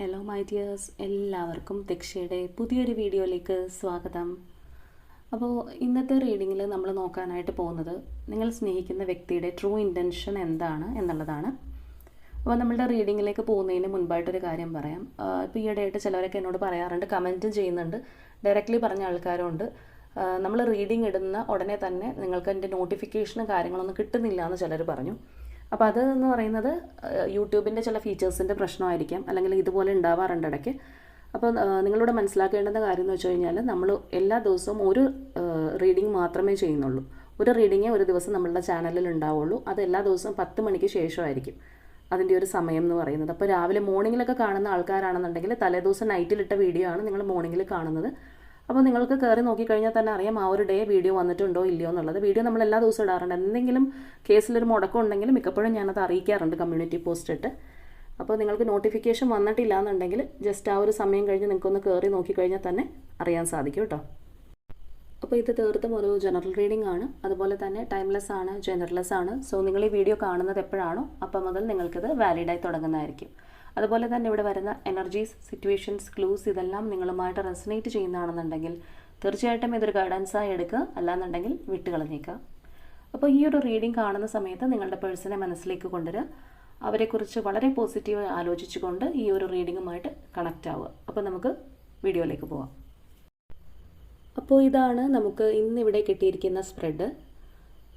Hello my dears എല്ലാവർക്കും ദക്ഷയുടെ പുതിയൊരു വീഡിയോയിലേക്ക് സ്വാഗതം. അപ്പോൾ ഇന്നത്തെ റീഡിങ്ങിൽ നമ്മൾ നോക്കാനായിട്ട് പോകുന്നത് നിങ്ങൾ സ്നേഹിക്കുന്ന വ്യക്തിയുടെ ട്രൂ ഇന്റൻഷൻ എന്താണ് എന്നുള്ളതാണ്. അപ്പോൾ നമ്മളുടെ റീഡിങ്ങിലേക്ക് പോകുന്നതിന് മുൻപായിട്ടൊരു കാര്യം പറയാം. ഇപ്പോൾ ഈയിടെയായിട്ട് ചിലവരൊക്കെ എന്നോട് പറയാറുണ്ട് കമന്റും ചെയ്യുന്നുണ്ട് ഡയറക്റ്റ്ലി പറഞ്ഞ ആൾക്കാരുണ്ട് നമ്മൾ റീഡിംഗ് ഇടുന്ന ഉടനെ തന്നെ നിങ്ങൾക്ക് അതിന്റെ നോട്ടിഫിക്കേഷനും കാര്യങ്ങളൊന്നും കിട്ടുന്നില്ല എന്ന് ചിലർ പറഞ്ഞു. അപ്പോൾ അത് എന്ന് പറയുന്നത് യൂട്യൂബിന്റെ ചില ഫീച്ചേഴ്സിന്റെ പ്രശ്നമായിരിക്കാം അല്ലെങ്കിൽ ഇതുപോലെ ഉണ്ടാവാറുണ്ട് ഇടയ്ക്ക്. അപ്പോൾ നിങ്ങളോട് മനസ്സിലാക്കേണ്ടുന്ന കാര്യം എന്ന് വെച്ച് കഴിഞ്ഞാൽ നമ്മൾ എല്ലാ ദിവസവും ഒരു റീഡിങ് മാത്രമേ ചെയ്യുന്നുള്ളൂ. ഒരു റീഡിങ്ങേ ഒരു ദിവസം നമ്മളുടെ ചാനലിൽ ഉണ്ടാവുള്ളൂ. അത് എല്ലാ ദിവസവും പത്ത് മണിക്ക് ശേഷമായിരിക്കും അതിന്റെ ഒരു സമയം എന്ന് പറയുന്നത്. അപ്പോൾ രാവിലെ മോർണിംഗിലൊക്കെ കാണുന്ന ആൾക്കാരാണെന്നുണ്ടെങ്കിൽ തലേദിവസം നൈറ്റിലിട്ട വീഡിയോ ആണ് നിങ്ങൾ മോർണിംഗിൽ കാണുന്നത്. അപ്പോൾ നിങ്ങൾക്ക് കയറി നോക്കിക്കഴിഞ്ഞാൽ തന്നെ അറിയാം ആ ഒരു ഡേ വീഡിയോ വന്നിട്ടുണ്ടോ ഇല്ലയോ എന്നുള്ളത്. വീഡിയോ നമ്മൾ എല്ലാ ദിവസവും ഇടാറുണ്ട്. എന്തെങ്കിലും കേസിലൊരു മുടക്കം ഉണ്ടെങ്കിൽ മിക്കപ്പോഴും ഞാനത് അറിയിക്കാറുണ്ട് കമ്മ്യൂണിറ്റി പോസ്റ്റ് ഇട്ട്. അപ്പോൾ നിങ്ങൾക്ക് നോട്ടിഫിക്കേഷൻ വന്നിട്ടില്ല എന്നുണ്ടെങ്കിൽ ജസ്റ്റ് ആ ഒരു സമയം കഴിഞ്ഞ് നിങ്ങൾക്കൊന്ന് കയറി നോക്കിക്കഴിഞ്ഞാൽ തന്നെ അറിയാൻ സാധിക്കും കേട്ടോ. അപ്പോൾ ഇത് തീർത്തും ഒരു ജനറൽ റീഡിംഗ് ആണ്. അതുപോലെ തന്നെ ടൈംലെസ് ആണ് ജനറൽലെസ് ആണ്. സോ നിങ്ങൾ ഈ വീഡിയോ കാണുന്നത് എപ്പോഴാണോ അപ്പം മുതൽ നിങ്ങൾക്കിത് വാലിഡായി തുടങ്ങുന്നതായിരിക്കും. അതുപോലെ തന്നെ ഇവിടെ വരുന്ന എനർജീസ് സിറ്റുവേഷൻസ് ക്ലൂസ് ഇതെല്ലാം നിങ്ങളുമായിട്ട് റെസനേറ്റ് ചെയ്യുന്നതാണെന്നുണ്ടെങ്കിൽ തീർച്ചയായിട്ടും ഇതൊരു ഗൈഡൻസായി എടുക്കുക. അല്ലാന്നുണ്ടെങ്കിൽ വിട്ടുകളഞ്ഞേക്കുക. അപ്പോൾ ഈ ഒരു റീഡിംഗ് കാണുന്ന സമയത്ത് നിങ്ങളുടെ പേഴ്സണെ മനസ്സിലേക്ക് കൊണ്ടുവരിക. അവരെക്കുറിച്ച് വളരെ പോസിറ്റീവ് ആലോചിച്ചുകൊണ്ട് ഈ ഒരു റീഡിങ്ങുമായിട്ട് കണക്റ്റ് ആവുക. അപ്പോൾ നമുക്ക് വീഡിയോയിലേക്ക് പോവാം. അപ്പോൾ ഇതാണ് നമുക്ക് ഇന്നിവിടെ കിട്ടിയിരിക്കുന്ന സ്പ്രെഡ്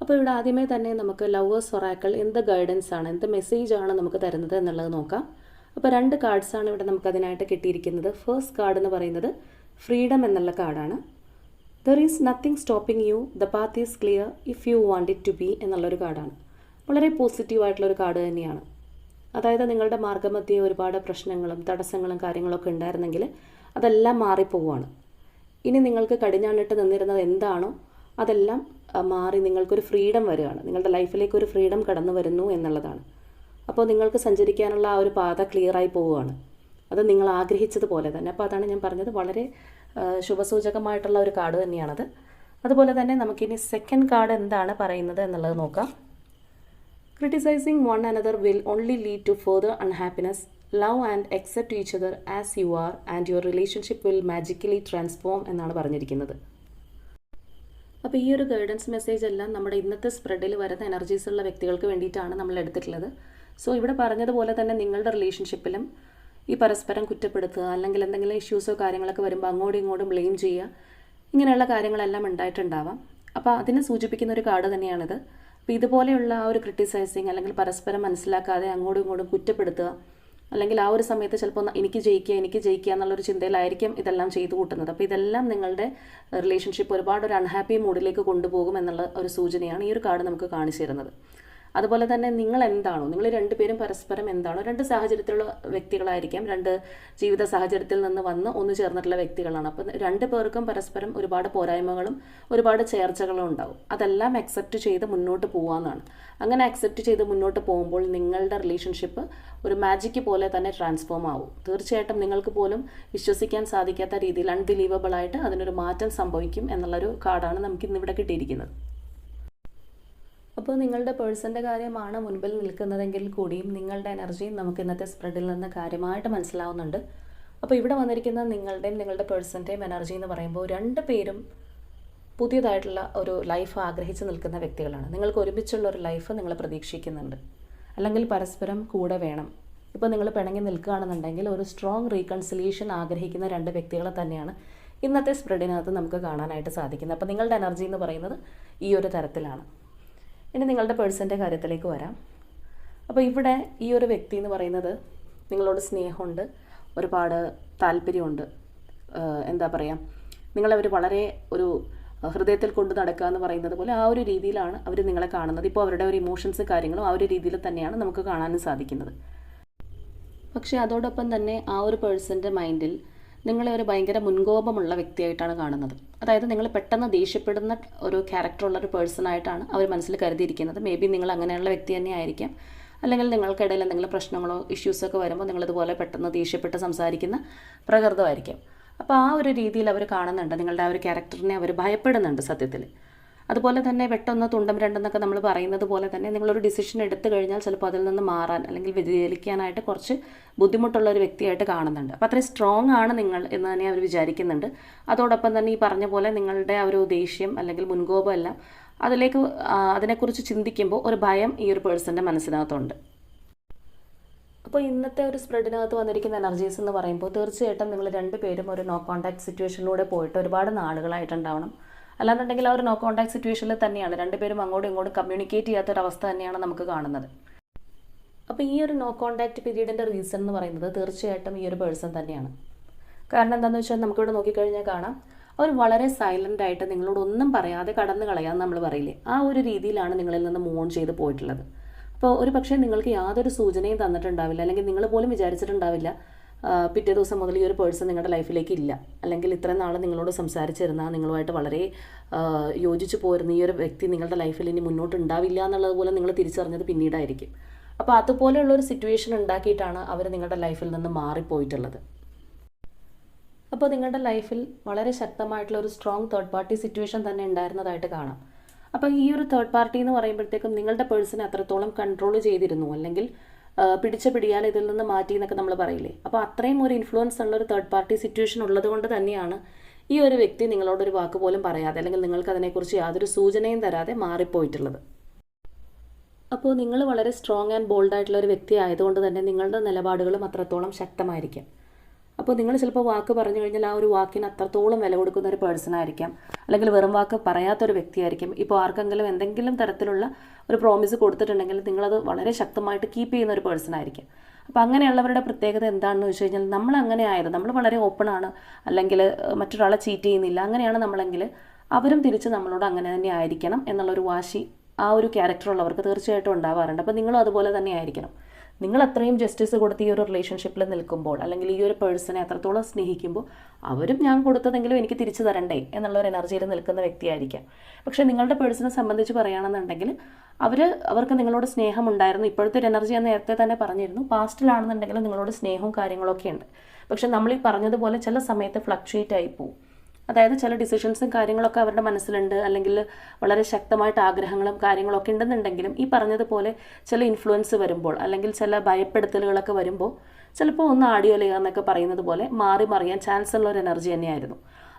അപ്പോൾ ഇവിടെ ആദ്യമേ തന്നെ നമുക്ക് ലവേഴ്സ് ഒറാക്കൾ എന്ത് ഗൈഡൻസ് ആണ് എന്ത് മെസ്സേജ് ആണ് നമുക്ക് തരുന്നത് എന്നുള്ളത് നോക്കാം. അപ്പോൾ രണ്ട് കാർഡ്സാണ് ഇവിടെ നമുക്ക് അതിനായിട്ട് കിട്ടിയിരിക്കുന്നത്. ഫസ്റ്റ് കാർഡ് എന്ന് പറയുന്നത് ഫ്രീഡം എന്നുള്ള കാർഡാണ്. There is nothing stopping you the path is clear if you want it to be എന്നുള്ളൊരു കാർഡാണ്. വളരെ പോസിറ്റീവായിട്ടുള്ളൊരു കാർഡ് തന്നെയാണ്. അതായത് നിങ്ങളുടെ മാർഗമധ്യേ ഒരുപാട് പ്രശ്നങ്ങളും തടസ്സങ്ങളും കാര്യങ്ങളൊക്കെ ഉണ്ടായിരുന്നെങ്കിൽ അതെല്ലാം മാറിപ്പോവുകയാണ് ഇനി നിങ്ങൾക്ക് കടിഞ്ഞാണിട്ട് നിന്നിരുന്നത് എന്താണോ അതെല്ലാം മാറി നിങ്ങൾക്കൊരു ഫ്രീഡം വരികയാണ്. നിങ്ങളുടെ ലൈഫിലേക്ക് ഒരു ഫ്രീഡം കടന്നു വരുന്നു എന്നുള്ളതാണ്. അപ്പോൾ നിങ്ങൾക്ക് സഞ്ചരിക്കാനുള്ള ആ ഒരു പാത ക്ലിയറായി പോവുകയാണ്. അത് നിങ്ങൾ ആഗ്രഹിച്ചതുപോലെ തന്നെ. അപ്പോൾ അതാണ് ഞാൻ പറഞ്ഞത്. വളരെ ശുഭസൂചകമായിട്ടുള്ള ഒരു കാർഡ് തന്നെയാണത്. അതുപോലെ തന്നെ നമുക്കിനി സെക്കൻഡ് കാർഡ് എന്താണ് പറയുന്നത് എന്നുള്ളത് നോക്കാം. Criticising one another will only lead to further unhappiness love and accept each other as you are and your relationship will magically transform എന്നാണ് പറഞ്ഞിരിക്കുന്നത്. അപ്പോൾ ഈ ഒരു ഗൈഡൻസ് മെസ്സേജ് എല്ലാം നമ്മുടെ ഇന്നത്തെ സ്പ്രെഡിൽ വരുന്ന എനർജീസ് ഉള്ള വ്യക്തികൾക്ക് വേണ്ടിയിട്ടാണ് നമ്മൾ എടുത്തിട്ടുള്ളത്. സോ ഇവിടെ പറഞ്ഞതുപോലെ തന്നെ നിങ്ങളുടെ റിലേഷൻഷിപ്പിലും ഈ പരസ്പരം കുറ്റപ്പെടുത്തുക അല്ലെങ്കിൽ എന്തെങ്കിലും ഇഷ്യൂസോ കാര്യങ്ങളൊക്കെ വരുമ്പോൾ അങ്ങോട്ടും ഇങ്ങോട്ടും ബ്ലെയിം ചെയ്യുക ഇങ്ങനെയുള്ള കാര്യങ്ങളെല്ലാം ഉണ്ടായിട്ടുണ്ടാവാം. അപ്പോൾ അതിനെ സൂചിപ്പിക്കുന്ന ഒരു കാർഡ് തന്നെയാണിത്. അപ്പോൾ ഇതുപോലെയുള്ള ആ ഒരു ക്രിട്ടിസൈസിങ് അല്ലെങ്കിൽ പരസ്പരം മനസ്സിലാക്കാതെ അങ്ങോട്ടും ഇങ്ങോട്ടും കുറ്റപ്പെടുത്തുക അല്ലെങ്കിൽ ആ ഒരു സമയത്ത് ചിലപ്പോൾ എനിക്ക് ജയിക്കുക എനിക്ക് ജയിക്കുക എന്നുള്ളൊരു ചിന്തയിലായിരിക്കും ഇതെല്ലാം ചെയ്തു കൂട്ടുന്നത്. അപ്പോൾ ഇതെല്ലാം നിങ്ങളുടെ റിലേഷൻഷിപ്പ് ഒരുപാട് ഒരു അൺഹാപ്പി മൂഡിലേക്ക് കൊണ്ടുപോകും എന്നുള്ള ഒരു സൂചനയാണ് ഈ ഒരു കാർഡ് നമുക്ക് കാണിച്ചു തരുന്നത്. അതുപോലെ തന്നെ നിങ്ങൾ എന്താണോ നിങ്ങൾ രണ്ടുപേരും പരസ്പരം എന്താണോ രണ്ട് സാഹചര്യത്തിലുള്ള വ്യക്തികളായിരിക്കാം രണ്ട് ജീവിത സാഹചര്യത്തിൽ നിന്ന് വന്ന് ഒന്ന് ചേർന്നിട്ടുള്ള വ്യക്തികളാണ്. അപ്പം രണ്ട് പേർക്കും പരസ്പരം ഒരുപാട് പോരായ്മകളും ഒരുപാട് ചേർച്ചകളും ഉണ്ടാവും. അതെല്ലാം അക്സെപ്റ്റ് ചെയ്ത് മുന്നോട്ട് പോകാമെന്നാണ് അങ്ങനെ അക്സെപ്റ്റ് ചെയ്ത് മുന്നോട്ട് പോകുമ്പോൾ നിങ്ങളുടെ റിലേഷൻഷിപ്പ് ഒരു മാജിക്ക് പോലെ തന്നെ ട്രാൻസ്ഫോം ആവും. തീർച്ചയായിട്ടും നിങ്ങൾക്ക് പോലും വിശ്വസിക്കാൻ സാധിക്കാത്ത രീതിയിൽ അൺബിലീവബിൾ ആയിട്ട് അതിനൊരു മാറ്റം സംഭവിക്കും എന്നുള്ളൊരു കാർഡാണ് നമുക്ക് ഇന്നിവിടെ കിട്ടിയിരിക്കുന്നത്. അപ്പോൾ നിങ്ങളുടെ പേഴ്സന്റെ കാര്യമാണ് മുൻപിൽ നിൽക്കുന്നതെങ്കിൽ കൂടിയും നിങ്ങളുടെ എനർജിയും നമുക്ക് ഇന്നത്തെ സ്പ്രെഡിൽ നിന്ന് കാര്യമായിട്ട് മനസ്സിലാവുന്നുണ്ട്. അപ്പോൾ ഇവിടെ വന്നിരിക്കുന്ന നിങ്ങളുടെയും നിങ്ങളുടെ പേഴ്സന്റെയും എനർജി എന്ന് പറയുമ്പോൾ രണ്ട് പേരും പുതിയതായിട്ടുള്ള ഒരു ലൈഫ് ആഗ്രഹിച്ച് നിൽക്കുന്ന വ്യക്തികളാണ്. നിങ്ങൾക്ക് ഒരുമിച്ചുള്ള ഒരു ലൈഫ് നിങ്ങൾ പ്രതീക്ഷിക്കുന്നുണ്ട്. അല്ലെങ്കിൽ പരസ്പരം കൂടെ വേണം. ഇപ്പോൾ നിങ്ങൾ പിണങ്ങി നിൽക്കുകയാണെന്നുണ്ടെങ്കിൽ ഒരു സ്ട്രോങ് റീകൺസിലിയേഷൻ ആഗ്രഹിക്കുന്ന രണ്ട് വ്യക്തികളെ തന്നെയാണ് ഇന്നത്തെ സ്പ്രെഡിനകത്ത് നമുക്ക് കാണാനായിട്ട് സാധിക്കുന്നത്. അപ്പോൾ നിങ്ങളുടെ എനർജി എന്ന് പറയുന്നത് ഈ ഒരു തരത്തിലാണ്. ഇനി നിങ്ങളുടെ പേഴ്സന്റെ കാര്യത്തിലേക്ക് വരാം. അപ്പോൾ ഇവിടെ ഈ ഒരു വ്യക്തി എന്ന് പറയുന്നത് നിങ്ങളോട് സ്നേഹമുണ്ട് ഒരുപാട് താല്പര്യമുണ്ട്. എന്താ പറയുക നിങ്ങളവർ വളരെ ഒരു ഹൃദയത്തിൽ കൊണ്ട് നടക്കുക എന്ന് പറയുന്നത് പോലെ ആ ഒരു രീതിയിലാണ് അവർ നിങ്ങളെ കാണുന്നത്. ഇപ്പോൾ അവരുടെ ഒരു ഇമോഷൻസ് കാര്യങ്ങളും ആ ഒരു രീതിയിൽ തന്നെയാണ് നമുക്ക് കാണാനും സാധിക്കുന്നത്. പക്ഷേ അതോടൊപ്പം തന്നെ ആ ഒരു പേഴ്സന്റെ മൈൻഡിൽ നിങ്ങളെ ഒരു ഭയങ്കര മുൻകോപമുള്ള വ്യക്തിയായിട്ടാണ് കാണുന്നത്. അതായത് നിങ്ങൾ പെട്ടെന്ന് ദേഷ്യപ്പെടുന്ന ഒരു ക്യാരക്ടറുള്ള ഒരു പേഴ്സൺ ആയിട്ടാണ് അവർ മനസ്സിൽ കരുതിയിരിക്കുന്നത്. മേ ബി നിങ്ങൾ അങ്ങനെയുള്ള വ്യക്തി തന്നെ ആയിരിക്കാം. അല്ലെങ്കിൽ നിങ്ങൾക്കിടയിൽ എന്തെങ്കിലും പ്രശ്നങ്ങളോ ഇഷ്യൂസൊക്കെ വരുമ്പോൾ നിങ്ങളിതുപോലെ പെട്ടെന്ന് ദേഷ്യപ്പെട്ട് സംസാരിക്കുന്ന പ്രകൃതമായിരിക്കും. അപ്പോൾ ആ ഒരു രീതിയിൽ അവർ കാണുന്നുണ്ട്. നിങ്ങളുടെ ആ ഒരു ക്യാരക്ടറിനെ അവർ ഭയപ്പെടുന്നുണ്ട് സത്യത്തിൽ. അതുപോലെ തന്നെ വെട്ടൊന്ന് തുണ്ടം രണ്ടെന്നൊക്കെ നമ്മൾ പറയുന്നത് പോലെ തന്നെ നിങ്ങളൊരു ഡിസിഷൻ എടുത്തു കഴിഞ്ഞാൽ ചിലപ്പോൾ അതിൽ നിന്ന് മാറാൻ അല്ലെങ്കിൽ വ്യതിചലിക്കാനായിട്ട് കുറച്ച് ബുദ്ധിമുട്ടുള്ള ഒരു വ്യക്തിയായിട്ട് കാണുന്നുണ്ട്. അപ്പോൾ അത്രയും സ്ട്രോങ് ആണ് നിങ്ങൾ എന്ന് തന്നെ അവർ വിചാരിക്കുന്നുണ്ട്. അതോടൊപ്പം തന്നെ ഈ പറഞ്ഞ പോലെ നിങ്ങളുടെ ആ ഒരു ദേഷ്യം അല്ലെങ്കിൽ മുൻകോപം എല്ലാം അതിലേക്ക് അതിനെക്കുറിച്ച് ചിന്തിക്കുമ്പോൾ ഒരു ഭയം ഈ ഒരു പേഴ്സന്റെ മനസ്സിനകത്തുണ്ട്. അപ്പോൾ ഇന്നത്തെ ഒരു സ്പ്രെഡിനകത്ത് വന്നിരിക്കുന്ന എനർജീസ് എന്ന് പറയുമ്പോൾ തീർച്ചയായിട്ടും നിങ്ങൾ രണ്ടുപേരും ഒരു നോ കോൺടാക്ട് സിറ്റുവേഷനിലൂടെ പോയിട്ട് ഒരുപാട് നാളുകളായിട്ടുണ്ടാവണം. അല്ലാന്നുണ്ടെങ്കിൽ ആ ഒരു നോ കോൺടാക്ട് സിറ്റുവേഷനിൽ തന്നെയാണ്. രണ്ടുപേരും അങ്ങോട്ടും ഇങ്ങോട്ടും കമ്മ്യൂണിക്കേറ്റ് ചെയ്യാത്ത ചെയ്യാത്തൊരവസ്ഥ തന്നെയാണ് നമുക്ക് കാണുന്നത്. അപ്പോൾ ഈ ഒരു നോ കോൺടാക്ട് പീരീഡിന്റെ റീസൺ എന്ന് പറയുന്നത് തീർച്ചയായിട്ടും ഈ ഒരു പേഴ്സൺ തന്നെയാണ്. കാരണം എന്താണെന്ന് വെച്ചാൽ നമുക്കിവിടെ നോക്കിക്കഴിഞ്ഞാൽ കാണാം. അവർ വളരെ സൈലന്റ് ആയിട്ട് നിങ്ങളോട് ഒന്നും പറയാതെ കടന്നു കളയാന്ന് നമ്മൾ പറയില്ലേ? ആ ഒരു രീതിയിലാണ് നിങ്ങളിൽ നിന്ന് മൂൺ ചെയ്ത് പോയിട്ടുള്ളത്. അപ്പോൾ ഒരു പക്ഷേ നിങ്ങൾക്ക് യാതൊരു സൂചനയും തന്നിട്ടുണ്ടാവില്ല. അല്ലെങ്കിൽ നിങ്ങൾ പോലും വിചാരിച്ചിട്ടുണ്ടാവില്ല. പിറ്റേ ദിവസം മുതൽ ഈ ഒരു പേഴ്സൺ നിങ്ങളുടെ ലൈഫിലേക്ക് ഇല്ല. അല്ലെങ്കിൽ ഇത്രയും നാൾ നിങ്ങളോട് സംസാരിച്ചിരുന്ന നിങ്ങളുമായിട്ട് വളരെ യോജിച്ച് പോരുന്ന ഈ ഒരു വ്യക്തി നിങ്ങളുടെ ലൈഫിൽ ഇനി മുന്നോട്ട് ഉണ്ടാവില്ല എന്നുള്ളത് പോലെ നിങ്ങൾ തിരിച്ചറിഞ്ഞത് പിന്നീടായിരിക്കും. അപ്പോൾ അതുപോലെയുള്ള ഒരു സിറ്റുവേഷൻ ഉണ്ടാക്കിയിട്ടാണ് അവർ നിങ്ങളുടെ ലൈഫിൽ നിന്ന് മാറിപ്പോയിട്ടുള്ളത്. അപ്പോൾ നിങ്ങളുടെ ലൈഫിൽ വളരെ ശക്തമായിട്ടുള്ള ഒരു സ്ട്രോങ് തേർഡ് പാർട്ടി സിറ്റുവേഷൻ തന്നെ ഉണ്ടായിരുന്നതായിട്ട് കാണാം. അപ്പോൾ ഈ ഒരു തേർഡ് പാർട്ടി എന്ന് പറയുമ്പോഴത്തേക്കും നിങ്ങളുടെ പേഴ്സണെ അത്രത്തോളം കൺട്രോൾ ചെയ്തിരുന്നു. അല്ലെങ്കിൽ പിടിച്ച പിടിയാൽ ഇതിൽ നിന്ന് മാറ്റി എന്നൊക്കെ നമ്മൾ പറയില്ലേ? അപ്പോൾ അത്രയും ഒരു ഇൻഫ്ലുവൻസ് ഉള്ള ഒരു തേർഡ് പാർട്ടി സിറ്റുവേഷൻ ഉള്ളത് കൊണ്ട് തന്നെയാണ് ഈ ഒരു വ്യക്തി നിങ്ങളോടൊരു വാക്ക് പോലും പറയാതെ അല്ലെങ്കിൽ നിങ്ങൾക്ക് അതിനെക്കുറിച്ച് യാതൊരു സൂചനയും തരാതെ മാറിപ്പോയിട്ടുള്ളത്. അപ്പോൾ നിങ്ങൾ വളരെ സ്ട്രോങ് ആൻഡ് ബോൾഡ് ആയിട്ടുള്ള ഒരു വ്യക്തി ആയതുകൊണ്ട് തന്നെ നിങ്ങളുടെ നിലപാടുകളും അത്രത്തോളം ശക്തമായിരിക്കും. അപ്പോൾ നിങ്ങൾ ചിലപ്പോൾ വാക്ക് പറഞ്ഞു കഴിഞ്ഞാൽ ആ ഒരു വാക്കിന് അത്രത്തോളം വില കൊടുക്കുന്ന ഒരു പേഴ്സൺ ആയിരിക്കാം. അല്ലെങ്കിൽ വെറും വാക്ക് പറയാത്ത ഒരു വ്യക്തിയായിരിക്കും ഇപ്പോൾ ആർക്കെങ്കിലും എന്തെങ്കിലും തരത്തിലുള്ള ഒരു പ്രോമിസ് കൊടുത്തിട്ടുണ്ടെങ്കിൽ നിങ്ങളത് വളരെ ശക്തമായിട്ട് കീപ്പ് ചെയ്യുന്ന ഒരു പേഴ്സൺ ആയിരിക്കും. അപ്പോൾ അങ്ങനെയുള്ളവരുടെ പ്രത്യേകത എന്താണെന്ന് വെച്ച് കഴിഞ്ഞാൽ നമ്മൾ അങ്ങനെ ആയത് നമ്മൾ വളരെ ഓപ്പൺ ആണ്. അല്ലെങ്കിൽ മറ്റൊരാളെ ചീറ്റ് ചെയ്യുന്നില്ല. അങ്ങനെയാണ് നമ്മളെങ്കിൽ അവരും തിരിച്ച് നമ്മളോട് അങ്ങനെ തന്നെ ആയിരിക്കണം എന്നുള്ളൊരു വാശി ആ ഒരു ക്യാരക്ടറുള്ളവർക്ക് തീർച്ചയായിട്ടും ഉണ്ടാവാറുണ്ട്. അപ്പോൾ നിങ്ങളും അതുപോലെ തന്നെ ആയിരിക്കണം. നിങ്ങൾ അത്രയും ജസ്റ്റിസ് കൊടുത്ത് ഈ ഒരു റിലേഷൻഷിപ്പിൽ നിൽക്കുമ്പോൾ അല്ലെങ്കിൽ ഈ ഒരു പേഴ്സണെ അത്രത്തോളം സ്നേഹിക്കുമ്പോൾ അവരും ഞാൻ കൊടുത്തതെങ്കിലും എനിക്ക് തിരിച്ചു തരണ്ടേ എന്നുള്ള ഒരു എനർജിയിൽ നിൽക്കുന്ന വ്യക്തിയായിരിക്കാം. പക്ഷേ നിങ്ങളുടെ പേഴ്സണെ സംബന്ധിച്ച് പറയുകയാണെന്നുണ്ടെങ്കിൽ അവർ അവർക്ക് നിങ്ങളോട് സ്നേഹമുണ്ടായിരുന്നു. ഇപ്പോഴത്തെ ഒരു എനർജി ഞാൻ നേരത്തെ തന്നെ പറഞ്ഞിരുന്നു. പാസ്റ്റിലാണെന്നുണ്ടെങ്കിൽ നിങ്ങളോട് സ്നേഹവും കാര്യങ്ങളൊക്കെ ഉണ്ട്. പക്ഷെ നമ്മൾ ഈ പറഞ്ഞതുപോലെ ചില സമയത്ത് ഫ്ലക്ച്വേറ്റ് ആയി പോകും അതായത് ചില ഡിസിഷൻസും കാര്യങ്ങളൊക്കെ അവരുടെ മനസ്സിലുണ്ട്. അല്ലെങ്കിൽ വളരെ ശക്തമായിട്ട് ആഗ്രഹങ്ങളും കാര്യങ്ങളൊക്കെ ഉണ്ടെന്നുണ്ടെങ്കിലും ഈ പറഞ്ഞതുപോലെ ചില ഇൻഫ്ലുവൻസ് വരുമ്പോൾ അല്ലെങ്കിൽ ചില ഭയപ്പെടുത്തലുകളൊക്കെ വരുമ്പോൾ ചിലപ്പോൾ ഒന്ന് ആടിയൊലയുക എന്നൊക്കെ പറയുന്നത് പോലെ മാറി മറിയാൻ ചാൻസ് ഉള്ള ഒരു എനർജി തന്നെയായിരുന്നു.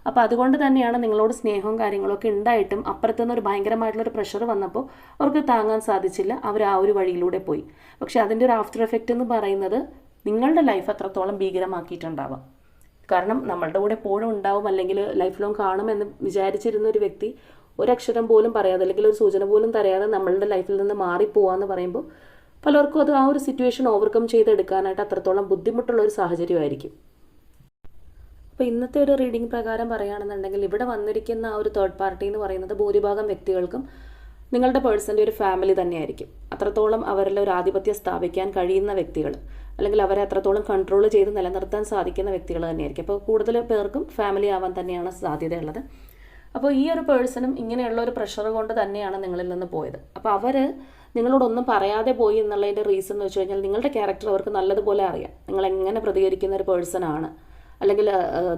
അപ്പോൾ അതുകൊണ്ട് തന്നെയാണ് നിങ്ങളോട് സ്നേഹവും കാര്യങ്ങളൊക്കെ ഉണ്ടായിട്ടും അപ്പുറത്തുനിന്ന് ഒരു ഭയങ്കരമായിട്ടുള്ളൊരു പ്രഷർ വന്നപ്പോൾ അവർക്ക് താങ്ങാൻ സാധിച്ചില്ല. അവർ ആ ഒരു വഴിയിലൂടെ പോയി. പക്ഷേ അതിന്റെ ഒരു ആഫ്റ്റർ എഫക്റ്റ് എന്ന് പറയുന്നത് നിങ്ങളുടെ ലൈഫ് അത്രത്തോളം ഭീകരമാക്കിയിട്ടുണ്ടാവാം. കാരണം നമ്മളുടെ കൂടെ എപ്പോഴും ഉണ്ടാവും അല്ലെങ്കിൽ ലൈഫ് ലോങ് കാണുമെന്ന് വിചാരിച്ചിരുന്ന ഒരു വ്യക്തി ഒരക്ഷരം പോലും പറയാതെ അല്ലെങ്കിൽ ഒരു സൂചന പോലും തരാതെ നമ്മളുടെ ലൈഫിൽ നിന്ന് മാറിപ്പോവാന്ന് പറയുമ്പോൾ പലർക്കും അത് ആ ഒരു സിറ്റുവേഷൻ ഓവർകം ചെയ്തെടുക്കാനായിട്ട് അത്രത്തോളം ബുദ്ധിമുട്ടുള്ള ഒരു സാഹചര്യമായിരിക്കും. അപ്പോൾ ഇന്നത്തെ ഒരു റീഡിംഗ് പ്രകാരം പറയുകയാണെന്നുണ്ടെങ്കിൽ ഇവിടെ വന്നിരിക്കുന്ന ആ ഒരു തേർഡ് പാർട്ടി എന്ന് പറയുന്നത് ഭൂരിഭാഗം വ്യക്തികൾക്കും നിങ്ങളുടെ പേഴ്സന്റെ ഒരു ഫാമിലി തന്നെയായിരിക്കും. അത്രത്തോളം അവരിൽ ഒരു ആധിപത്യം സ്ഥാപിക്കാൻ കഴിയുന്ന വ്യക്തികൾ അല്ലെങ്കിൽ അവരെ അത്രത്തോളം കൺട്രോൾ ചെയ്ത് നിലനിർത്താൻ സാധിക്കുന്ന വ്യക്തികൾ തന്നെയായിരിക്കും. അപ്പോൾ കൂടുതൽ പേർക്കും ഫാമിലി ആവാൻ തന്നെയാണ് സാധ്യതയുള്ളത്. അപ്പോൾ ഈ ഒരു പേഴ്സണും ഇങ്ങനെയുള്ള ഒരു പ്രഷർ കൊണ്ട് തന്നെയാണ് നിങ്ങളിൽ നിന്ന് പോയത്. അപ്പോൾ അവർ നിങ്ങളോടൊന്നും പറയാതെ പോയി എന്നുള്ളതിന്റെ റീസൺ എന്ന് വെച്ച് കഴിഞ്ഞാൽ നിങ്ങളുടെ ക്യാരക്ടർ അവർക്ക് നല്ലതുപോലെ അറിയാം. നിങ്ങൾ എങ്ങനെ പ്രതികരിക്കുന്ന ഒരു പേഴ്സൺ ആണ്. അല്ലെങ്കിൽ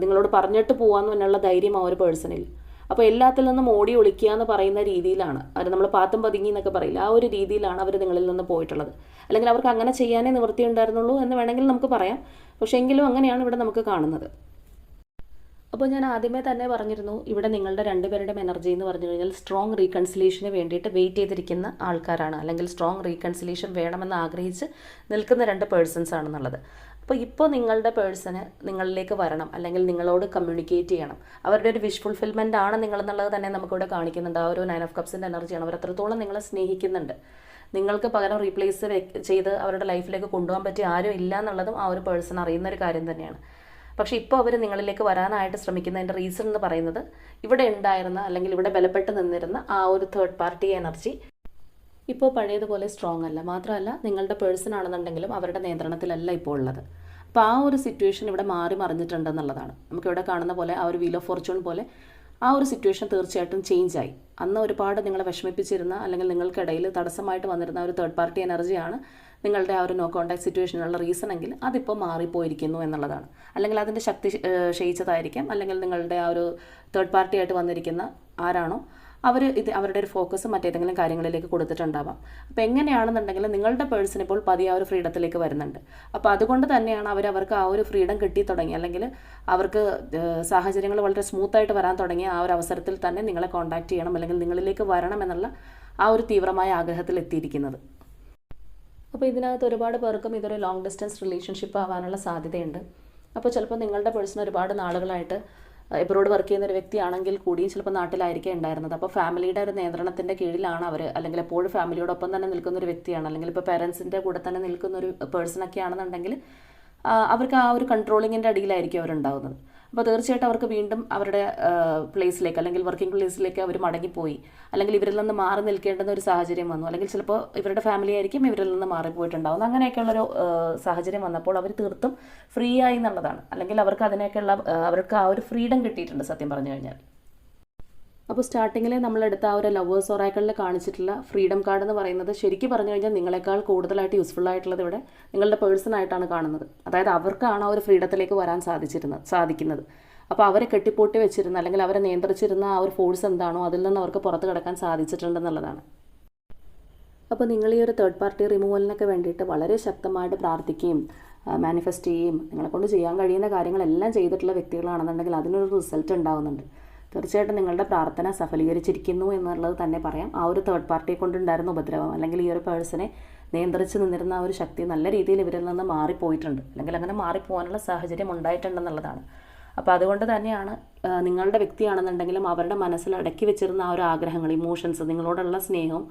നിങ്ങളോട് പറഞ്ഞിട്ട് പോകാമെന്ന് തന്നെയുള്ള ധൈര്യം ആ ഒരു പേഴ്സണിൽ അപ്പോൾ എല്ലാത്തിൽ നിന്നും ഓടി ഒളിക്കുക എന്ന് പറയുന്ന രീതിയിലാണ്. അവർ നമ്മൾ പാത്തും പതുങ്ങി എന്നൊക്കെ പറയില്ല? ആ ഒരു രീതിയിലാണ് അവർ നിങ്ങളിൽ നിന്ന് പോയിട്ടുള്ളത്. അല്ലെങ്കിൽ അവർക്ക് അങ്ങനെ ചെയ്യാനേ നിവൃത്തി ഉണ്ടായിരുന്നുള്ളൂ എന്ന് വേണമെങ്കിൽ നമുക്ക് പറയാം. പക്ഷേ എങ്കിലും അങ്ങനെയാണ് ഇവിടെ നമുക്ക് കാണുന്നത്. അപ്പോൾ ഞാൻ ആദ്യമേ തന്നെ പറഞ്ഞിരുന്നു ഇവിടെ നിങ്ങളുടെ രണ്ടുപേരുടെയും എനർജി എന്ന് പറഞ്ഞു കഴിഞ്ഞാൽ സ്ട്രോങ് റീകൺസിലേഷന് വേണ്ടിയിട്ട് വെയിറ്റ് ചെയ്തിരിക്കുന്ന ആൾക്കാരാണ്. അല്ലെങ്കിൽ സ്ട്രോങ് റീകൺസിലേഷൻ വേണമെന്ന് ആഗ്രഹിച്ച് നിൽക്കുന്ന രണ്ട് പേഴ്സൺസ് ആണെന്നുള്ളത്. അപ്പോൾ ഇപ്പോൾ നിങ്ങളുടെ പേഴ്സണ് നിങ്ങളിലേക്ക് വരണം. അല്ലെങ്കിൽ നിങ്ങളോട് കമ്മ്യൂണിക്കേറ്റ് ചെയ്യണം. അവരുടെ ഒരു വിഷ് ഫുൾഫിൽമെന്റ് ആണ് നിങ്ങളെന്നുള്ളത് തന്നെ നമുക്കിവിടെ കാണിക്കുന്നുണ്ട്. ആ ഒരു നയൻ ഓഫ് കപ്സിന്റെ എനർജിയാണ് അവർ അത്രത്തോളം നിങ്ങളെ സ്നേഹിക്കുന്നുണ്ട്. നിങ്ങൾക്ക് പകരം റീപ്ലേസ് ചെയ്ത് അവരുടെ ലൈഫിലേക്ക് കൊണ്ടുപോകാൻ പറ്റിയ ആരും ഇല്ല എന്നുള്ളതും ആ ഒരു പേഴ്സൺ അറിയുന്ന ഒരു കാര്യം തന്നെയാണ്. പക്ഷേ ഇപ്പോൾ അവർ നിങ്ങളിലേക്ക് വരാനായിട്ട് ശ്രമിക്കുന്നതിന്റെ റീസൺ എന്ന് പറയുന്നത് ഇവിടെ ഉണ്ടായിരുന്ന അല്ലെങ്കിൽ ഇവിടെ ബലപ്പെട്ട് നിന്നിരുന്ന ആ ഒരു തേർഡ് പാർട്ടി എനർജി ഇപ്പോൾ പഴയതുപോലെ സ്ട്രോങ് അല്ല. മാത്രമല്ല നിങ്ങളുടെ പേഴ്സൺ ആണെന്നുണ്ടെങ്കിലും അവരുടെ നിയന്ത്രണത്തിലല്ല ഇപ്പോൾ ഉള്ളത്. അപ്പോൾ ആ ഒരു സിറ്റുവേഷൻ ഇവിടെ മാറി മറിഞ്ഞിട്ടുണ്ടെന്നുള്ളതാണ്. നമുക്കിവിടെ കാണുന്ന പോലെ ആ ഒരു വീൽ ഓഫ് ഫോർച്യൂൺ പോലെ ആ ഒരു സിറ്റുവേഷൻ തീർച്ചയായിട്ടും ചേഞ്ച് ആയി. അന്ന് ഒരുപാട് നിങ്ങളെ വിഷമിപ്പിച്ചിരുന്ന അല്ലെങ്കിൽ നിങ്ങൾക്കിടയിൽ തടസ്സമായിട്ട് വന്നിരുന്ന ഒരു തേർഡ് പാർട്ടി എനർജിയാണ് നിങ്ങളുടെ ആ ഒരു നോ കോൺടാക്ട് സിറ്റുവേഷനുള്ള റീസൺ എങ്കിൽ അതിപ്പോൾ മാറിപ്പോയിരിക്കുന്നു എന്നുള്ളതാണ്. അല്ലെങ്കിൽ അതിന്റെ ശക്തി ക്ഷയിച്ചതായിരിക്കാം. അല്ലെങ്കിൽ നിങ്ങളുടെ ആ ഒരു തേർഡ് പാർട്ടി ആയിട്ട് വന്നിരിക്കുന്ന ആരാണോ അവർ ഇത് അവരുടെ ഒരു ഫോക്കസ് മറ്റേതെങ്കിലും കാര്യങ്ങളിലേക്ക് കൊടുത്തിട്ടുണ്ടാവാം. അപ്പോൾ എങ്ങനെയാണെന്നുണ്ടെങ്കിൽ നിങ്ങളുടെ പേഴ്സൺ ഇപ്പോൾ പതിയെ ആ ഒരു ഫ്രീഡത്തിലേക്ക് വരുന്നുണ്ട്. അപ്പോൾ അതുകൊണ്ട് തന്നെയാണ് അവർ അവർക്ക് ആ ഒരു ഫ്രീഡം കിട്ടി തുടങ്ങി. അല്ലെങ്കിൽ അവർക്ക് സാഹചര്യങ്ങൾ വളരെ സ്മൂത്തായിട്ട് വരാൻ തുടങ്ങി. ആ ഒരു അവസരത്തിൽ തന്നെ നിങ്ങളെ കോൺടാക്ട് ചെയ്യണം. അല്ലെങ്കിൽ നിങ്ങളിലേക്ക് വരണം എന്നുള്ള ആ ഒരു തീവ്രമായ ആഗ്രഹത്തിൽ എത്തിയിരിക്കുന്നത്. അപ്പോൾ ഇതിനകത്ത് ഒരുപാട് പേർക്കും ഇതൊരു ലോങ് ഡിസ്റ്റൻസ് റിലേഷൻഷിപ്പ് ആവാനുള്ള സാധ്യതയുണ്ട്. അപ്പോൾ ചിലപ്പോൾ നിങ്ങളുടെ പേഴ്സൺ ഒരുപാട് നാളുകളായിട്ട് എബ്രോഡ് വർക്ക് ചെയ്യുന്ന ഒരു വ്യക്തിയാണെങ്കിൽ കൂടിയും ചിലപ്പോൾ നാട്ടിലായിരിക്കും ഉണ്ടായിരുന്നത്. അപ്പോൾ ഫാമിലിയുടെ ഒരു നിയന്ത്രണത്തിന്റെ കീഴിലാണ് അവർ അല്ലെങ്കിൽ എപ്പോഴും ഫാമിലിയോടൊപ്പം തന്നെ നിൽക്കുന്ന ഒരു വ്യക്തിയാണ്. അല്ലെങ്കിൽ ഇപ്പോൾ പേരൻസിന്റെ കൂടെ തന്നെ നിൽക്കുന്ന ഒരു പേഴ്സണൊക്കെ ആണെന്നുണ്ടെങ്കിൽ അവർക്ക് ആ ഒരു കൺട്രോളിങ്ങിന്റെ അടിയിലായിരിക്കും അവരുണ്ടാവുന്നത്. അപ്പോൾ തീർച്ചയായിട്ടും അവർക്ക് വീണ്ടും അവരുടെ പ്ലേസിലേക്ക് അല്ലെങ്കിൽ വർക്കിംഗ് പ്ലേസിലേക്ക് അവർ മടങ്ങിപ്പോയി. അല്ലെങ്കിൽ ഇവരിൽ നിന്ന് മാറി നിൽക്കേണ്ടുന്ന ഒരു സാഹചര്യം വന്നു. അല്ലെങ്കിൽ ചിലപ്പോൾ ഇവരുടെ ഫാമിലി ആയിരിക്കും ഇവരിൽ നിന്ന് മാറിപ്പോയിട്ടുണ്ടാവും അങ്ങനെയൊക്കെയുള്ളൊരു സാഹചര്യം വന്നപ്പോൾ അവർ തീർത്തും ഫ്രീ ആയി എന്നുള്ളതാണ്. അല്ലെങ്കിൽ അവർക്ക് അതിനൊക്കെയുള്ള അവർക്ക് ആ ഒരു ഫ്രീഡം കിട്ടിയിട്ടുണ്ട് സത്യം പറഞ്ഞു കഴിഞ്ഞാൽ. അപ്പോൾ സ്റ്റാർട്ടിങ്ങിൽ നമ്മളെടുത്ത ആ ഒരു ലവേഴ്സ് ഒറാക്കളിൽ കാണിച്ചിട്ടുള്ള ഫ്രീഡം കാർഡ് എന്ന് പറയുന്നത് ശരിക്കും പറഞ്ഞു കഴിഞ്ഞാൽ നിങ്ങളെക്കാൾ കൂടുതലായിട്ട് യൂസ്ഫുൾ ആയിട്ടുള്ളത് ഇവിടെ നിങ്ങളുടെ പേഴ്സണായിട്ടാണ് കാണുന്നത്. അതായത് അവർക്കാണ് ആ ഒരു ഫ്രീഡത്തിലേക്ക് വരാൻ സാധിച്ചിരുന്നത് സാധിക്കുന്നത്. അപ്പോൾ അവരെ കെട്ടിപ്പൂട്ടി വെച്ചിരുന്ന അല്ലെങ്കിൽ അവരെ നിയന്ത്രിച്ചിരുന്ന ആ ഒരു ഫോഴ്സ് എന്താണോ അതിൽ നിന്ന് അവർക്ക് പുറത്ത് കിടക്കാൻ സാധിച്ചിട്ടുണ്ടെന്നുള്ളതാണ് അപ്പോൾ നിങ്ങൾ ഈ ഒരു തേർഡ് പാർട്ടി റിമൂവലിനൊക്കെ വേണ്ടിയിട്ട് വളരെ ശക്തമായിട്ട് പ്രാർത്ഥിക്കുകയും മാനിഫെസ്റ്റ് ചെയ്യുകയും നിങ്ങളെക്കൊണ്ട് ചെയ്യാൻ കഴിയുന്ന കാര്യങ്ങളെല്ലാം ചെയ്തിട്ടുള്ള വ്യക്തികളാണെന്നുണ്ടെങ്കിൽ അതിനൊരു റിസൾട്ട് ഉണ്ടാവുന്നുണ്ട്. തീർച്ചയായിട്ടും നിങ്ങളുടെ പ്രാർത്ഥന സഫലീകരിച്ചിരിക്കുന്നു എന്നുള്ളത് തന്നെ പറയാം. ആ ഒരു തേർഡ് പാർട്ടിയെ കൊണ്ടുണ്ടായിരുന്ന ഉപദ്രവം അല്ലെങ്കിൽ ഈ ഒരു പേഴ്സണെ നിയന്ത്രിച്ച് നിന്നിരുന്ന ആ ഒരു ശക്തി നല്ല രീതിയിൽ ഇവരിൽ നിന്ന് മാറിപ്പോയിട്ടുണ്ട്. അല്ലെങ്കിൽ അങ്ങനെ മാറിപ്പോകാനുള്ള സാഹചര്യം ഉണ്ടായിട്ടുണ്ടെന്നുള്ളതാണ്. അപ്പോൾ അതുകൊണ്ട് തന്നെയാണ് നിങ്ങളുടെ വ്യക്തിയാണെന്നുണ്ടെങ്കിലും അവരുടെ മനസ്സിൽ അടക്കി വെച്ചിരുന്ന ആ ഒരു ആഗ്രഹങ്ങൾ ഇമോഷൻസ് നിങ്ങളോടുള്ള സ്നേഹം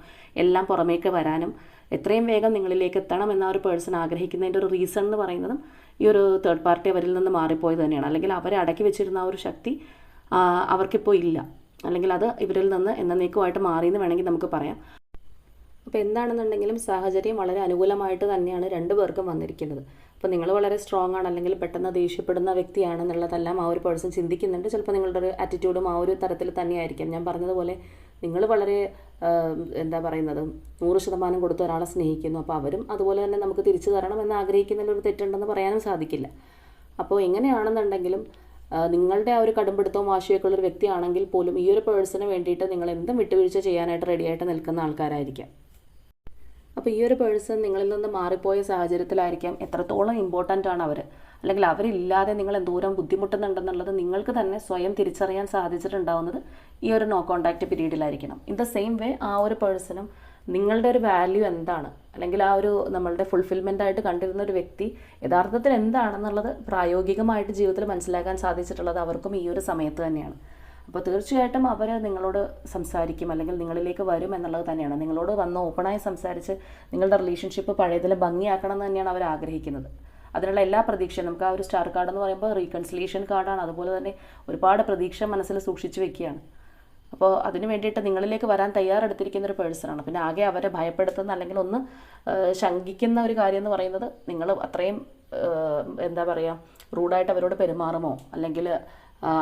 എല്ലാം പുറമേക്ക് വരാനും എത്രയും വേഗം നിങ്ങളിലേക്ക് എത്തണം എന്ന ഒരു പേഴ്സൺ ആഗ്രഹിക്കുന്നതിന്റെ ഒരു റീസൺ എന്ന് പറയുന്നതും ഈ ഒരു തേർഡ് പാർട്ടി അവരിൽ നിന്ന് മാറിപ്പോയത് തന്നെയാണ്. അല്ലെങ്കിൽ അവരെ അടക്കി വെച്ചിരുന്ന ആ ഒരു ശക്തി അവർക്കിപ്പോൾ ഇല്ല. അല്ലെങ്കിൽ അത് ഇവരിൽ നിന്ന് എന്നേക്കുമായിട്ട് മാറിയെന്ന് വേണമെങ്കിൽ നമുക്ക് പറയാം. അപ്പോൾ എന്താണെന്നുണ്ടെങ്കിലും സാഹചര്യം വളരെ അനുകൂലമായിട്ട് തന്നെയാണ് രണ്ടു പേർക്കും വന്നിരിക്കുന്നത്. അപ്പോൾ നിങ്ങൾ വളരെ സ്ട്രോങ് ആണ് അല്ലെങ്കിൽ പെട്ടെന്ന് ദേഷ്യപ്പെടുന്ന വ്യക്തിയാണെന്നുള്ളതെല്ലാം ആ ഒരു പേഴ്സൺ ചിന്തിക്കുന്നുണ്ട്. ചിലപ്പോൾ നിങ്ങളുടെ ഒരു ആറ്റിറ്റ്യൂഡും ആ ഒരു തരത്തിൽ തന്നെയായിരിക്കും. ഞാൻ പറഞ്ഞതുപോലെ നിങ്ങൾ വളരെ എന്താ പറയുന്നത് നൂറ് ശതമാനം കൊടുത്ത് ഒരാളെ സ്നേഹിക്കുന്നു. അപ്പോൾ അവരും അതുപോലെ തന്നെ നമുക്ക് തിരിച്ചു തരണം എന്ന് ആഗ്രഹിക്കുന്നതിൽ ഒരു തെറ്റുണ്ടെന്ന് പറയാനും സാധിക്കില്ല. അപ്പോൾ എങ്ങനെയാണെന്നുണ്ടെങ്കിലും നിങ്ങളുടെ ആ ഒരു കടുംപിടുത്തവും വാശിയൊക്കെ ഉള്ളൊരു വ്യക്തിയാണെങ്കിൽ പോലും ഈ ഒരു പേഴ്സണ് വേണ്ടിയിട്ട് നിങ്ങൾ എന്തും വിട്ടുവീഴ്ച ചെയ്യാനായിട്ട് റെഡിയായിട്ട് നിൽക്കുന്ന ആൾക്കാരായിരിക്കാം. അപ്പോൾ ഈ ഒരു പേഴ്സൺ നിങ്ങളിൽ നിന്ന് മാറിപ്പോയ സാഹചര്യത്തിലായിരിക്കാം എത്രത്തോളം ഇമ്പോർട്ടന്റ് ആണ് അവർ അല്ലെങ്കിൽ അവരില്ലാതെ നിങ്ങൾ എന്തോരം ബുദ്ധിമുട്ടുന്നുണ്ടെന്നുള്ളത് നിങ്ങൾക്ക് തന്നെ സ്വയം തിരിച്ചറിയാൻ സാധിച്ചിട്ടുണ്ടാവുന്നത് ഈ ഒരു നോ കോൺടാക്റ്റ് പീരീഡിലായിരിക്കണം ഇൻ ദ സെയിം വേ ആ ഒരു പേഴ്സണും നിങ്ങളുടെ ഒരു വാല്യൂ എന്താണ്? അല്ലെങ്കിൽ ആ ഒരു നമ്മളുടെ ഫുൾഫിൽമെന്റ് ആയിട്ട് കണ്ടിരുന്ന ഒരു വ്യക്തി യഥാർത്ഥത്തിൽ എന്താണെന്നുള്ളത് പ്രായോഗികമായിട്ട് ജീവിതത്തിൽ മനസ്സിലാക്കാൻ സാധിച്ചിട്ടുള്ളത് അവർക്കും ഈ ഒരു സമയത്ത് തന്നെയാണ്. അപ്പോൾ തീർച്ചയായിട്ടും അവർ നിങ്ങളോട് സംസാരിക്കും അല്ലെങ്കിൽ നിങ്ങളിലേക്ക് വരും എന്നുള്ളത് തന്നെയാണ്. നിങ്ങളോട് വന്ന് ഓപ്പണായി സംസാരിച്ച് നിങ്ങളുടെ റിലേഷൻഷിപ്പ് പഴയതിൽ ഭംഗിയാക്കണം എന്ന് തന്നെയാണ് അവർ ആഗ്രഹിക്കുന്നത്. അതിനുള്ള എല്ലാ പ്രതീക്ഷയും നമുക്ക് ആ ഒരു സ്റ്റാർ കാർഡ് എന്ന് പറയുമ്പോൾ റീകൺസിലേഷൻ കാർഡാണ് അതുപോലെ തന്നെ ഒരുപാട് പ്രതീക്ഷ മനസ്സിൽ സൂക്ഷിച്ചു വെക്കുകയാണ്. അപ്പോൾ അതിന് വേണ്ടിയിട്ട് നിങ്ങളിലേക്ക് വരാൻ തയ്യാറെടുത്തിരിക്കുന്ന ഒരു പേഴ്സണാണ്. പിന്നെ ആകെ അവരെ ഭയപ്പെടുത്തുന്ന അല്ലെങ്കിൽ ഒന്ന് ശങ്കിക്കുന്ന ഒരു കാര്യം എന്ന് പറയുന്നത് നിങ്ങൾ അത്രയും എന്താ പറയുക റൂഡായിട്ട് അവരോട് പെരുമാറുമോ? അല്ലെങ്കിൽ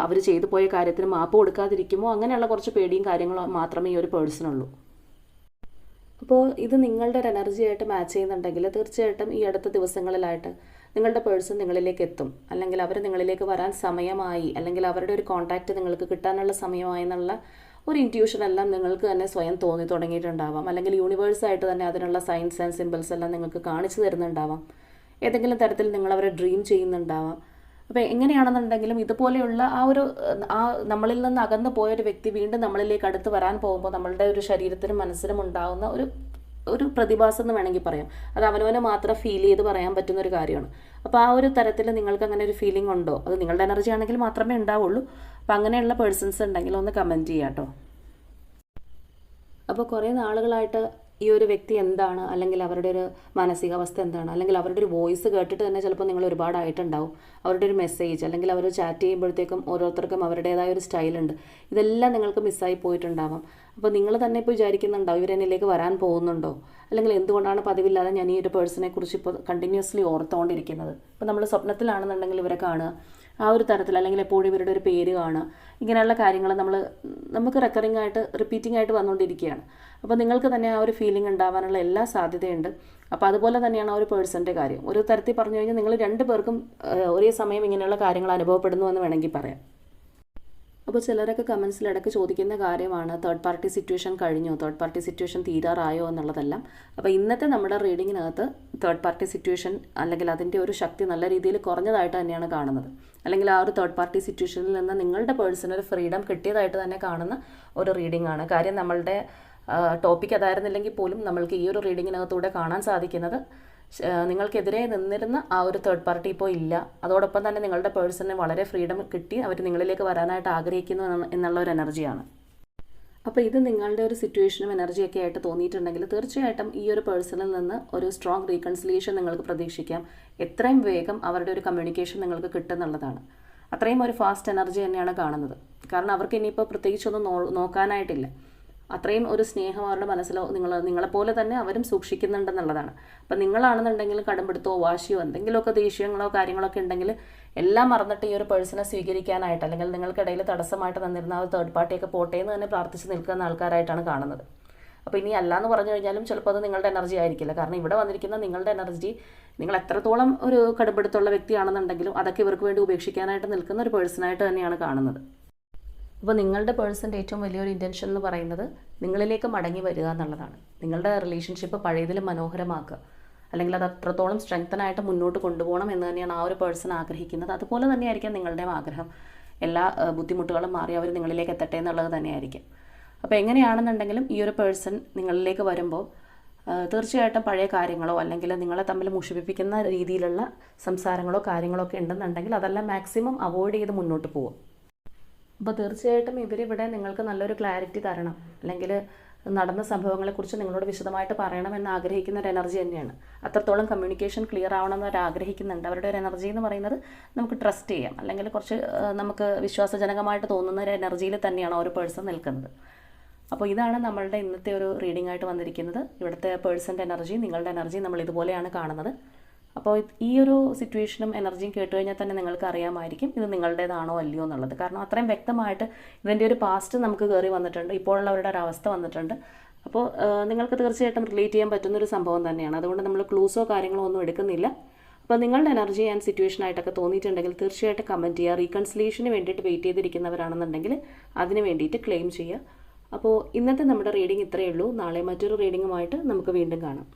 അവർ ചെയ്തു പോയ കാര്യത്തിന് മാപ്പ് കൊടുക്കാതിരിക്കുമോ? അങ്ങനെയുള്ള കുറച്ച് പേടിയും കാര്യങ്ങളും മാത്രമേ ഈ ഒരു പേഴ്സണുള്ളൂ. അപ്പോൾ ഇത് നിങ്ങളുടെ ഒരു എനർജിയായിട്ട് മാച്ച് ചെയ്യുന്നുണ്ടെങ്കിൽ തീർച്ചയായിട്ടും ഈ അടുത്ത ദിവസങ്ങളിലായിട്ട് നിങ്ങളുടെ പേഴ്സൺ നിങ്ങളിലേക്ക് എത്തും. അല്ലെങ്കിൽ അവർ നിങ്ങളിലേക്ക് വരാൻ സമയമായി അല്ലെങ്കിൽ അവരുടെ ഒരു കോൺടാക്റ്റ് നിങ്ങൾക്ക് കിട്ടാനുള്ള സമയമായി എന്നുള്ള ഒരു ഇന്റ്യൂഷൻ എല്ലാം നിങ്ങൾക്ക് തന്നെ സ്വയം തോന്നി തുടങ്ങിയിട്ടുണ്ടാവാം. അല്ലെങ്കിൽ യൂണിവേഴ്സായിട്ട് തന്നെ അതിനുള്ള സയൻസ് ആൻഡ് സിമ്പിൾസ് എല്ലാം നിങ്ങൾക്ക് കാണിച്ചു തരുന്നുണ്ടാവാം. ഏതെങ്കിലും തരത്തിൽ നിങ്ങൾ അവരെ ഡ്രീം ചെയ്യുന്നുണ്ടാവാം. അപ്പോൾ എങ്ങനെയാണെന്നുണ്ടെങ്കിലും ഇതുപോലെയുള്ള ആ ഒരു ആ നമ്മളിൽ നിന്ന് അകന്നു പോയ ഒരു വ്യക്തി വീണ്ടും നമ്മളിലേക്ക് അടുത്ത് വരാൻ പോകുമ്പോൾ നമ്മളുടെ ഒരു ശരീരത്തിനും മനസ്സിനും ഉണ്ടാകുന്ന ഒരു ഒരു പ്രതിഭാസം എന്ന് വേണമെങ്കിൽ പറയാം. അത് അവനവനെ മാത്രം ഫീൽ ചെയ്ത് പറയാൻ പറ്റുന്ന ഒരു കാര്യമാണ്. അപ്പോൾ ആ ഒരു തരത്തിൽ നിങ്ങൾക്ക് അങ്ങനെ ഒരു ഫീലിംഗ് ഉണ്ടോ? അത് നിങ്ങളുടെ എനർജി ആണെങ്കിൽ മാത്രമേ ഉണ്ടാവുള്ളൂ. അപ്പോൾ അങ്ങനെയുള്ള പേഴ്സൺസ് ഉണ്ടെങ്കിൽ ഒന്ന് കമന്റ് ചെയ്യാം കേട്ടോ അപ്പോൾ കുറേ നാളുകളായിട്ട് ഈ ഒരു വ്യക്തി എന്താണ്? അല്ലെങ്കിൽ അവരുടെ ഒരു മാനസികാവസ്ഥ എന്താണ്? അല്ലെങ്കിൽ അവരുടെ ഒരു വോയിസ് കേട്ടിട്ട് തന്നെ ചിലപ്പോൾ നിങ്ങൾ ഒരുപാടായിട്ടുണ്ടാവും. അവരുടെ ഒരു മെസ്സേജ് അല്ലെങ്കിൽ അവർ ചാറ്റ് ചെയ്യുമ്പോഴത്തേക്കും ഓരോരുത്തർക്കും അവരുടേതായ ഒരു സ്റ്റൈലുണ്ട് ഇതെല്ലാം നിങ്ങൾക്ക് മിസ്സായി പോയിട്ടുണ്ടാവാം. അപ്പോൾ നിങ്ങൾ തന്നെ ഇപ്പോൾ വിചാരിക്കുന്നുണ്ടാവും ഇവരെന്നിലേക്ക് വരാൻ പോകുന്നുണ്ടോ? അല്ലെങ്കിൽ എന്തുകൊണ്ടാണ് പതിവില്ലാതെ ഞാൻ ഈ ഒരു പേഴ്സണെ കുറിച്ച് ഇപ്പോൾ കണ്ടിന്യൂസ്ലി ഓർത്തുകൊണ്ടിരിക്കുന്നത്? ഇപ്പോൾ നമ്മൾ സ്വപ്നത്തിലാണെന്നുണ്ടെങ്കിൽ ഇവരെ കാണുക. ആ ഒരു തരത്തിൽ അല്ലെങ്കിൽ എപ്പോഴും ഇവരുടെ ഒരു പേര് കാണുക. ഇങ്ങനെയുള്ള കാര്യങ്ങൾ നമ്മൾ നമുക്ക് റെക്കറിംഗ് ആയിട്ട് റിപ്പീറ്റിംഗ് ആയിട്ട് വന്നുകൊണ്ടിരിക്കുകയാണ്. അപ്പോൾ നിങ്ങൾക്ക് തന്നെ ആ ഒരു ഫീലിംഗ് ഉണ്ടാവാനുള്ള എല്ലാ സാധ്യതയുണ്ട്. അപ്പോൾ അതുപോലെ തന്നെയാണ് ആ ഒരു പേഴ്സന്റെ കാര്യം. ഒരു തരത്തിൽ പറഞ്ഞു കഴിഞ്ഞാൽ നിങ്ങൾ രണ്ട് പേർക്കും ഒരേ സമയം ഇങ്ങനെയുള്ള കാര്യങ്ങൾ അനുഭവപ്പെടുന്നു എന്ന് വേണമെങ്കിൽ പറയാം. അപ്പോൾ ചിലരൊക്കെ കമൻസിൽ ഇടയ്ക്ക് ചോദിക്കുന്ന കാര്യമാണ് തേർഡ് പാർട്ടി സിറ്റുവേഷൻ കഴിഞ്ഞോ തേർഡ് പാർട്ടി സിറ്റുവേഷൻ തീരാറായോ എന്നുള്ളതെല്ലാം. അപ്പോൾ ഇന്നത്തെ നമ്മുടെ റീഡിങ്ങിനകത്ത് തേർഡ് പാർട്ടി സിറ്റുവേഷൻ അല്ലെങ്കിൽ അതിന്റെ ഒരു ശക്തി നല്ല രീതിയിൽ കുറഞ്ഞതായിട്ട് തന്നെയാണ് കാണുന്നത്. അല്ലെങ്കിൽ ആ ഒരു തേർഡ് പാർട്ടി സിറ്റുവേഷനിൽ നിന്ന് നിങ്ങളുടെ പേഴ്സണൽ ഫ്രീഡം കിട്ടിയതായിട്ട് തന്നെ കാണുന്ന ഒരു റീഡിംഗ് ആണ് കാര്യം നമ്മളുടെ ടോപ്പിക് അതായിരുന്നില്ലെങ്കിൽ പോലും നമ്മൾക്ക് ഈ ഒരു റീഡിങ്ങിനകത്തൂടെ കാണാൻ സാധിക്കുന്നത് നിങ്ങൾക്കെതിരെ നിന്നിരുന്ന ആ ഒരു തേർഡ് പാർട്ടി ഇപ്പോൾ ഇല്ല. അതോടൊപ്പം തന്നെ നിങ്ങളുടെ പേഴ്സണിന് വളരെ ഫ്രീഡം കിട്ടി. അവർ നിങ്ങളിലേക്ക് വരാനായിട്ട് ആഗ്രഹിക്കുന്നു എന്നുള്ള ഒരു എനർജിയാണ് അപ്പോൾ ഇത് നിങ്ങളുടെ ഒരു സിറ്റുവേഷനും എനർജിയൊക്കെ ആയിട്ട് തോന്നിയിട്ടുണ്ടെങ്കിൽ തീർച്ചയായിട്ടും ഈ ഒരു പേഴ്സണിൽ നിന്ന് ഒരു സ്ട്രോങ് റീകൺസിലിയേഷൻ നിങ്ങൾക്ക് പ്രതീക്ഷിക്കാം. എത്രയും വേഗം അവരുടെ ഒരു കമ്മ്യൂണിക്കേഷൻ നിങ്ങൾക്ക് കിട്ടുന്നുള്ളതാണ് അത്രയും ഒരു ഫാസ്റ്റ് എനർജി തന്നെയാണ് കാണുന്നത്. കാരണം അവർക്ക് ഇനിയിപ്പോൾ പ്രത്യേകിച്ചൊന്നും നോ നോക്കാനായിട്ടില്ല. അത്രയും ഒരു സ്നേഹം അവരുടെ മനസ്സിലോ നിങ്ങൾ നിങ്ങളെപ്പോലെ തന്നെ അവരും സൂക്ഷിക്കുന്നുണ്ടെന്നുള്ളതാണ്. അപ്പം നിങ്ങളാണെന്നുണ്ടെങ്കിൽ കടുംപിടുത്തോ വാശിയോ എന്തെങ്കിലുമൊക്കെ ദേഷ്യങ്ങളോ കാര്യങ്ങളൊക്കെ ഉണ്ടെങ്കിൽ എല്ലാം മറന്നിട്ട് ഈ ഒരു പേഴ്സണെ സ്വീകരിക്കാനായിട്ട് അല്ലെങ്കിൽ നിങ്ങൾക്കിടയിൽ തടസ്സമായിട്ട് തന്നിരുന്ന ആ തേർഡ് പാർട്ടിയൊക്കെ പോട്ടെ എന്ന് തന്നെ പ്രാർത്ഥിച്ച് നിൽക്കുന്ന ആൾക്കാരായിട്ടാണ് കാണുന്നത്. അപ്പോൾ ഇനി അല്ല എന്ന് പറഞ്ഞു കഴിഞ്ഞാലും ചിലപ്പോൾ അത് നിങ്ങളുടെ എനർജി ആയിരിക്കില്ല. കാരണം ഇവിടെ വന്നിരിക്കുന്ന നിങ്ങളുടെ എനർജി നിങ്ങൾ എത്രത്തോളം ഒരു കടുംപിടുത്തമുള്ള വ്യക്തിയാണെന്നുണ്ടെങ്കിലും അതൊക്കെ ഇവർക്ക് വേണ്ടി ഉപേക്ഷിക്കാനായിട്ട് നിൽക്കുന്ന ഒരു പേഴ്സണായിട്ട് തന്നെയാണ് കാണുന്നത്. അപ്പോൾ നിങ്ങളുടെ പേഴ്സന്റെ ഏറ്റവും വലിയൊരു ഇന്റൻഷൻ എന്ന് പറയുന്നത് നിങ്ങളിലേക്ക് മടങ്ങി വരിക എന്നുള്ളതാണ്. നിങ്ങളുടെ റിലേഷൻഷിപ്പ് പഴയതിൽ മനോഹരമാക്കുക. അല്ലെങ്കിൽ അത് അത്രത്തോളം സ്ട്രെങ്തനായിട്ട് മുന്നോട്ട് കൊണ്ടുപോകണം എന്ന് തന്നെയാണ് ആ ഒരു പേഴ്സൺ ആഗ്രഹിക്കുന്നത്. അതുപോലെ തന്നെയായിരിക്കാം നിങ്ങളുടെ ആഗ്രഹം. എല്ലാ ബുദ്ധിമുട്ടുകളും മാറി അവർ നിങ്ങളിലേക്ക് എത്തട്ടെ എന്നുള്ളത് തന്നെയായിരിക്കും. അപ്പോൾ എങ്ങനെയാണെന്നുണ്ടെങ്കിലും ഈ ഒരു പേഴ്സൺ നിങ്ങളിലേക്ക് വരുമ്പോൾ തീർച്ചയായിട്ടും പഴയ കാര്യങ്ങളോ അല്ലെങ്കിൽ നിങ്ങളെ തമ്മിൽ മുഷിപ്പിക്കുന്ന രീതിയിലുള്ള സംസാരങ്ങളോ കാര്യങ്ങളോ ഒക്കെ ഉണ്ടെന്നുണ്ടെങ്കിൽ അതെല്ലാം മാക്സിമം അവോയ്ഡ് ചെയ്ത് മുന്നോട്ട് പോകും അപ്പോൾ തീർച്ചയായിട്ടും ഇവരിവിടെ നിങ്ങൾക്ക് നല്ലൊരു ക്ലാരിറ്റി തരണം. അല്ലെങ്കിൽ നടന്ന സംഭവങ്ങളെക്കുറിച്ച് നിങ്ങളോട് വിശദമായിട്ട് പറയണമെന്ന് ആഗ്രഹിക്കുന്ന ഒരു എനർജി തന്നെയാണ്. അത്രത്തോളം കമ്മ്യൂണിക്കേഷൻ ക്ലിയർ ആവണമെന്ന് അവർ ആഗ്രഹിക്കുന്നുണ്ട്. അവരുടെ ഒരു എനർജി എന്ന് പറയുന്നത് നമുക്ക് ട്രസ്റ്റ് ചെയ്യാം. അല്ലെങ്കിൽ കുറച്ച് നമുക്ക് വിശ്വാസജനകമായിട്ട് തോന്നുന്ന ഒരു എനർജിയിൽ തന്നെയാണ് ഒരു പേഴ്സൺ നിൽക്കുന്നത്. അപ്പോൾ ഇതാണ് നമ്മളുടെ ഇന്നത്തെ ഒരു റീഡിംഗ് ആയിട്ട് വന്നിരിക്കുന്നത്. ഇവിടുത്തെ പേഴ്സന്റെ എനർജി നിങ്ങളുടെ എനർജി നമ്മൾ ഇതുപോലെയാണ് കാണുന്നത്. അപ്പോൾ ഈ ഒരു സിറ്റുവേഷനും എനർജിയും കേട്ട് കഴിഞ്ഞാൽ തന്നെ നിങ്ങൾക്ക് അറിയാമായിരിക്കും ഇത് നിങ്ങളുടേതാണോ അല്ലയോ എന്നുള്ളത്. കാരണം അത്രയും വ്യക്തമായിട്ട് ഇതിന്റെ ഒരു പാസ്റ്റ് നമുക്ക് കയറി വന്നിട്ടുണ്ട്. ഇപ്പോഴുള്ളവരുടെ ഒരു അവസ്ഥ വന്നിട്ടുണ്ട്. അപ്പോൾ നിങ്ങൾക്ക് തീർച്ചയായിട്ടും റിലേറ്റ് ചെയ്യാൻ പറ്റുന്ന ഒരു സംഭവം തന്നെയാണ്. അതുകൊണ്ട് നമ്മൾ ക്ലൂസോ കാര്യങ്ങളോ ഒന്നും എടുക്കുന്നില്ല. അപ്പോൾ നിങ്ങളുടെ എനർജി ആൻഡ് സിറ്റുവേഷൻ ആയിട്ടൊക്കെ തോന്നിയിട്ടുണ്ടെങ്കിൽ തീർച്ചയായിട്ടും കമന്റ് ചെയ്യുക. റീകൺസിലേഷന് വേണ്ടിയിട്ട് വെയിറ്റ് ചെയ്തിരിക്കുന്നവരാണെന്നുണ്ടെങ്കിൽ അതിന് വേണ്ടിയിട്ട് ക്ലെയിം ചെയ്യുക. അപ്പോൾ ഇന്നത്തെ നമ്മുടെ റീഡിംഗ് ഇത്രയേ ഉള്ളൂ. നാളെ മറ്റൊരു റീഡിങ്ങുമായിട്ട് നമുക്ക് വീണ്ടും കാണാം.